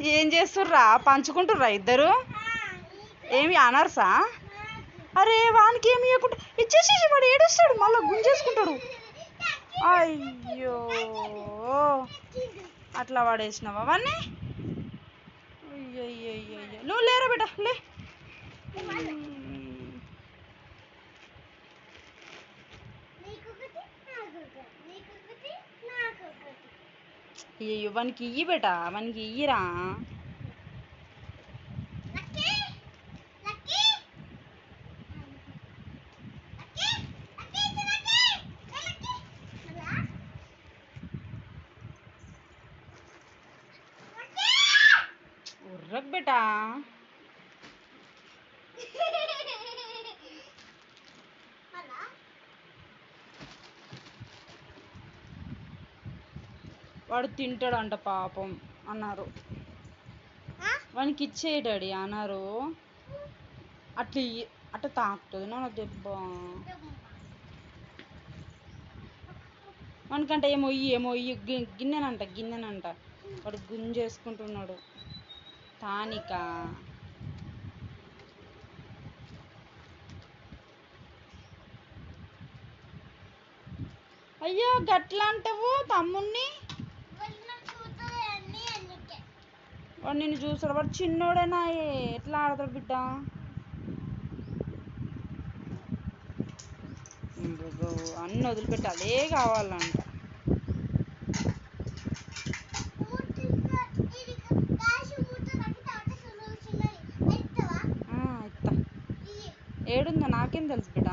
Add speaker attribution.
Speaker 1: ఏం చేస్తుర్రా? పంచుకుంటుర్రా ఇద్దరు? ఏమి అనర్సా? అరే వానికి ఏమి ఇవ్వకుండా ఇచ్చేసేసి వాడు ఏడుస్తాడు మళ్ళీ గుంజేసుకుంటాడు. అయ్యో. అట్లా వాడేసినావా వాడిని అయ్యో నువ్వు లేరా బిడ్డ లే. అయ్యో వానికి ఇయ్యి బేట వానికి ఇయ్యిరా ఉర్రకు బేటా వాడు తింటాడంట పాపం అన్నారు. వానికి ఇచ్చేయడాడి అన్నారు. అట్లా అట్లా తాకుతుంది. నా దెబ్బ. వానికంట ఏమో ఇయ్యి ఏమో ఇయ్యి. గిన్నెనంట గిన్నెనంట. వాడు గుంజేసుకుంటున్నాడు తానిక. అయ్యో గట్లా అంటావు తమ్ముణ్ణి. వాడు నిన్ను చూస్తాడు. వాడు చిన్నోడేనా ఎట్లా ఆడతాడు బిడ్డ? అన్ని వదిలిపెట్టి అదే కావాలంట. ఏడుందో నాకేం తెలుసు బిడ్డ?